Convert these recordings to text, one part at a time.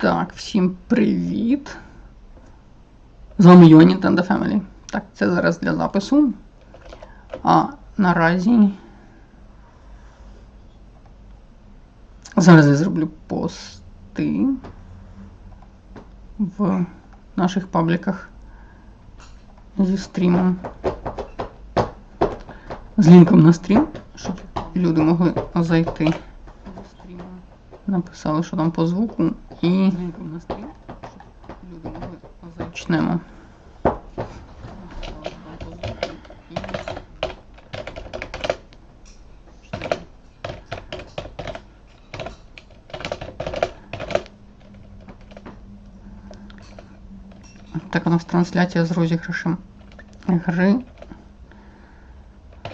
Так, всім привіт. З вами Йо Nintendo Family. Так, це зараз для запису. А наразі. Зараз я зроблю пости в наших пабліках зі стрімом. З лінком на стрім, щоб люди могли зайти. Написали, що там по звуку, і лінком на стрім, щоб люди могли зайти. Почнемо. Так, у нас трансляція з розіграшем гри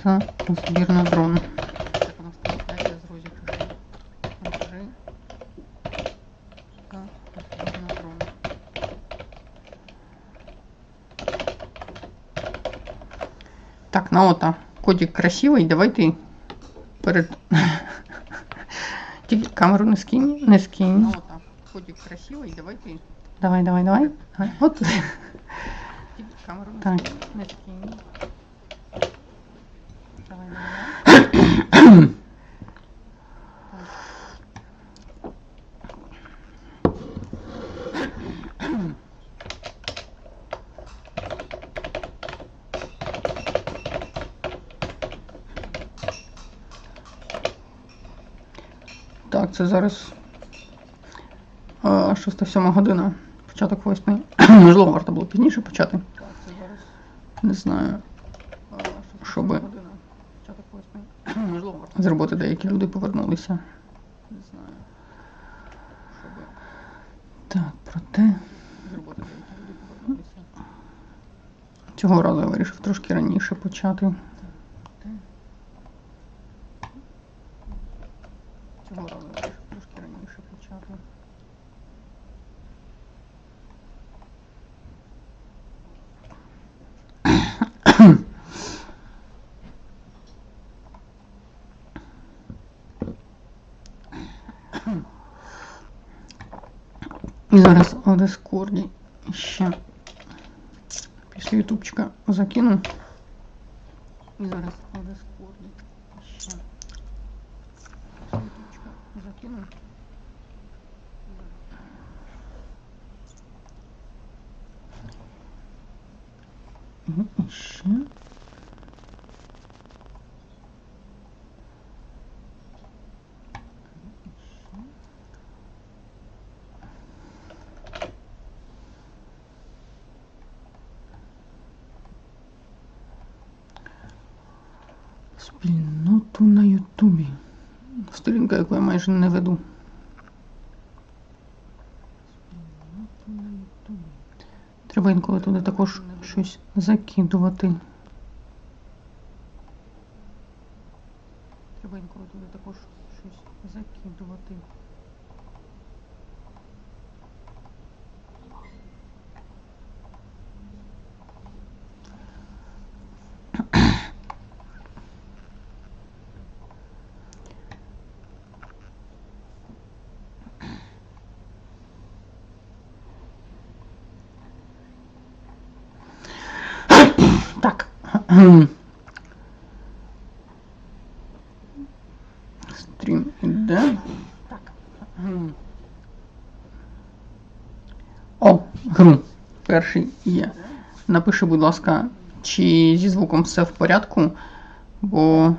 за збір на дрон. Так, у нас трансляція з розіграшем гри за збір на дрон. Так, Наота, кодик красивий, давайте перед. Тільки камеру не скинь, не скинь. Наота, кодик красивий, давай ти. давай, давай. давай. От. Тільки камеру не Так. скинь, не скинь. Давай, давай, давай. Так, це зараз е, 6-7 година. Початок 8. Можливо, варто було пізніше почати. Не знаю. Щоб з роботи деякі люди повернулися. Не знаю. Так, проте. Цього разу я вирішив трошки раніше почати. Цього разу я вирішив трошки раніше почати. І зараз у Дискорді ще після ютубчика закину. І зараз у Дискорді ще після ютубчика закину. Ще. Спільноту на Ютубі. Сторінка, яку я майже не веду. Треба інколи туди також щось закидувати. Треба інколи туди також щось закидувати. Так. Стрім іде. Так. О, гру. Перший є. Напиши, будь ласка, чи зі звуком все в порядку, бо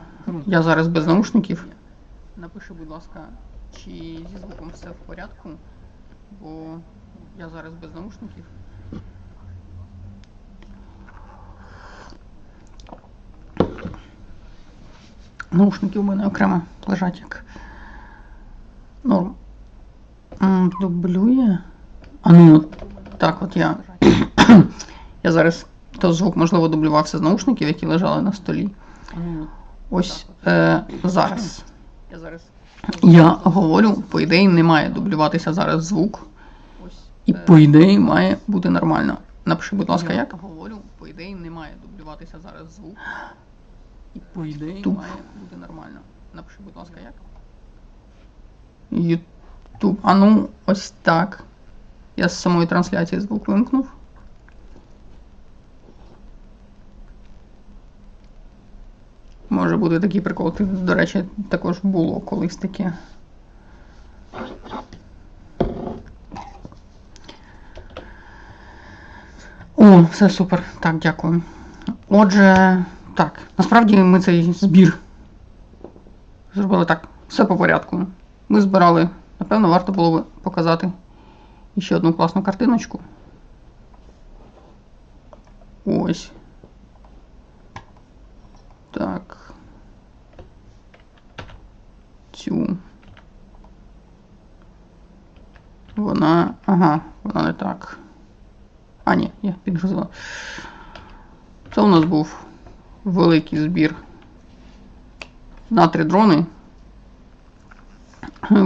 я зараз без наушників. Напиши, будь ласка, чи зі звуком все в порядку, бо я зараз без наушників. Наушники у мене окремо лежать як норм. Дублює. А ну, так от я. я зараз то звук, можливо, дублювався з наушників, які лежали на столі. Ось е, зараз. Я зараз. Я говорю, по ідеї, не має дублюватися зараз звук. І по ідеї має бути нормально. Напиши, будь ласка, як? Я говорю, по ідеї, не має дублюватися зараз звук. І по ідеї Ютуб. має бути нормально. Напиши, будь ласка, як? Ютуб. А ну, ось так. Я з самої трансляції звук вимкнув. Може бути такий прикол. Ти, до речі, також було колись таке. О, все супер. Так, дякую. Отже, так, насправді ми цей збір зробили так, все по порядку. Ми збирали, напевно, варто було би показати ще одну класну картиночку. Ось. Так. Цю. Вона. Ага, вона не так. А, ні, я підгрузила. Це у нас був великий збір на три дрони.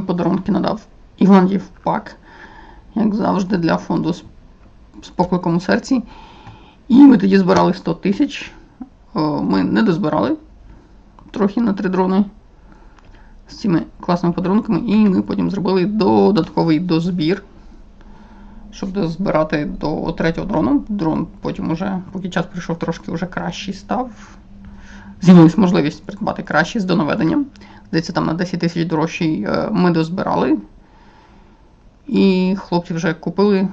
Подарунки надав Іванів Пак, як завжди, для фонду з, покликом у серці. І ми тоді збирали 100 тисяч. Ми не дозбирали трохи на три дрони з цими класними подарунками, і ми потім зробили додатковий дозбір щоб дозбирати до третього дрону. Дрон потім уже, поки час прийшов, трошки вже кращий став. З'явилась можливість придбати кращий з донаведенням. Здається, там на 10 тисяч дорожчий е, ми дозбирали. І хлопці вже купили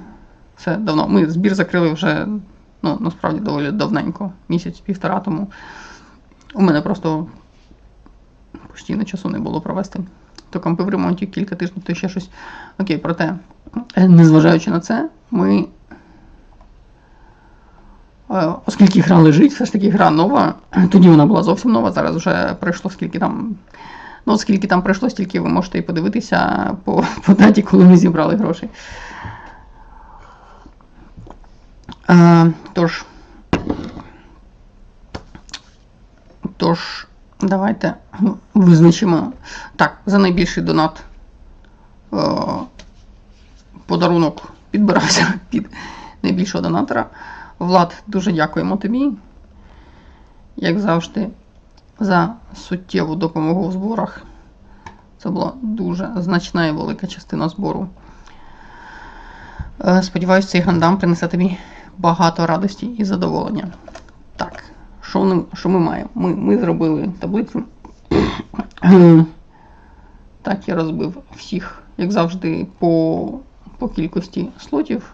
все давно. Ми збір закрили вже, ну, насправді, доволі давненько, місяць-півтора тому. У мене просто постійно часу не було провести. То кампи в ремонті кілька тижнів, то ще щось. Окей, проте Е, незважаючи на це, ми. Е, оскільки гра лежить, все ж таки гра нова, тоді вона була зовсім нова, зараз вже пройшло скільки там. Ну, скільки там пройшло, стільки ви можете і подивитися по, по даті, коли ми зібрали гроші. Е, Тож. Тож, давайте визначимо. Так, за найбільший донат. Е, подарунок підбирався під найбільшого донатора. Влад, дуже дякуємо тобі, як завжди, за суттєву допомогу в зборах. Це була дуже значна і велика частина збору. Е, сподіваюсь, цей гандам принесе тобі багато радості і задоволення. Так, що ми, що ми маємо? Ми, Ми зробили таблицю. Так, я розбив всіх, як завжди, по по кількості слотів.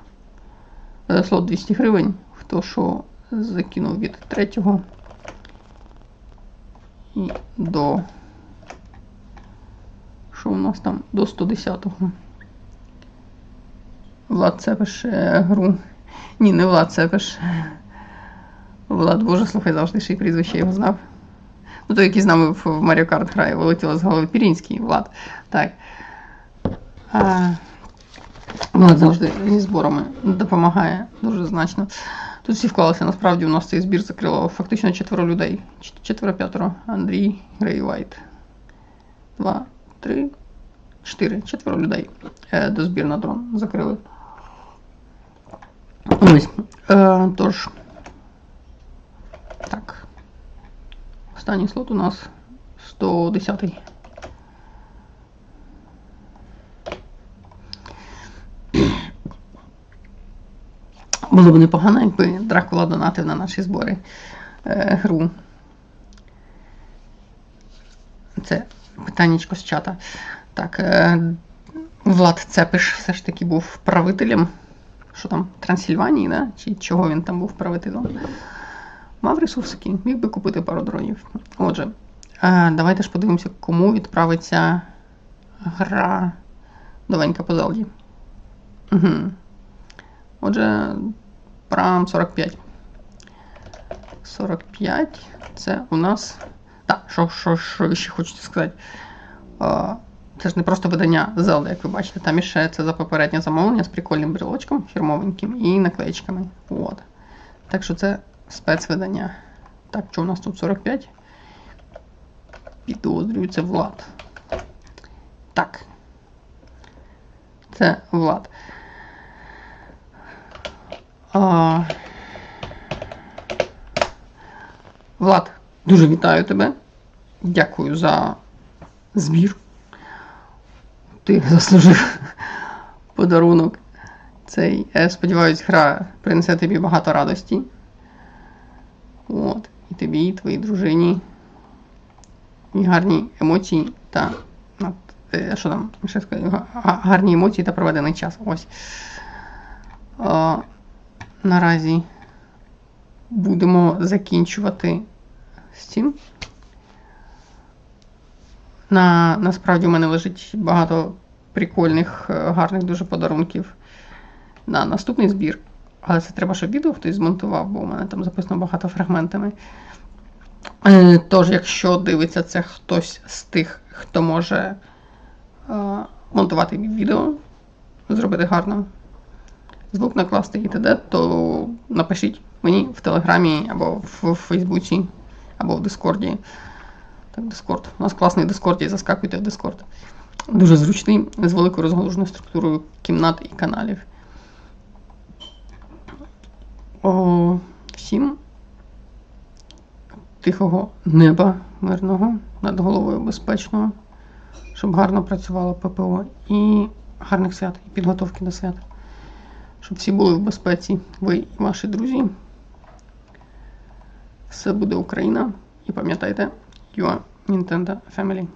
Е, слот 200 гривень. Хто що закинув від 3 і до. Що у нас там? До 110-го. Влад Цепиш гру. Ні, не Влад Цепиш. Влад, боже, слухай, завжди ще й прізвище його знав. Ну, той, який з нами в Mario Kart грає, вилетіло з голови Пірінський Влад. Так. А... Влад завжди зі зборами допомагає дуже значно. Тут всі вклалися, насправді у нас цей збір закрило фактично четверо людей. Четверо-п'ятеро. Андрій, Грей Вайт. Два, три, чотири, четверо людей е, до збір на дрон закрили. Ось. Е, Тож. Так. Останній слот у нас 110-й. Було б непогано, якби Дракула донатив на наші збори е, гру. Це питаннячко з чата. Так, е, Влад Цепиш все ж таки був правителем. Що там, Трансильванії, да? чи чого він там був правителем? Мав ресурсики, міг би купити пару дронів. Отже, е, давайте ж подивимося, кому відправиться гра новенька по Зелді. Угу. Отже, Прам 45. 45. Це у нас. Так, що що, що ще хочете сказати? Це ж не просто видання Zelda, як ви бачите. Там іще це за попереднє замовлення з прикольним брелочком, фірмовеньким і наклеєчками. От. Так що це спецвидання. Так, що у нас тут 45? Підозрюю, це Влад. Так. Це Влад. А... Влад, дуже вітаю тебе. Дякую за збір. Ти заслужив подарунок. Цей, я сподіваюсь, гра принесе тобі багато радості. От. І тобі, і твоїй дружині. І гарні емоції та. Що там? Ще сказати? Га- га- Гарні емоції та проведений час. Ось. О, наразі будемо закінчувати з цим. На, насправді у мене лежить багато прикольних, е, гарних дуже подарунків на наступний збір. Але це треба, щоб відео хтось змонтував, бо у мене там записано багато фрагментами. Е, Тож, якщо дивиться це хтось з тих, хто може е, монтувати відео, зробити гарно, звук накласти і т.д., то напишіть мені в Телеграмі або в, Фейсбуці, або в Дискорді. Так, Дискорд. У нас класний Дискорд, і заскакуйте в Дискорд. Дуже зручний, з великою розгалуженою структурою кімнат і каналів. Всім тихого неба мирного, над головою безпечного, щоб гарно працювало ППО і гарних свят, і підготовки до свят. Щоб всі були в безпеці, ви і ваші друзі. Все буде Україна. І пам'ятайте, you are Nintendo Family.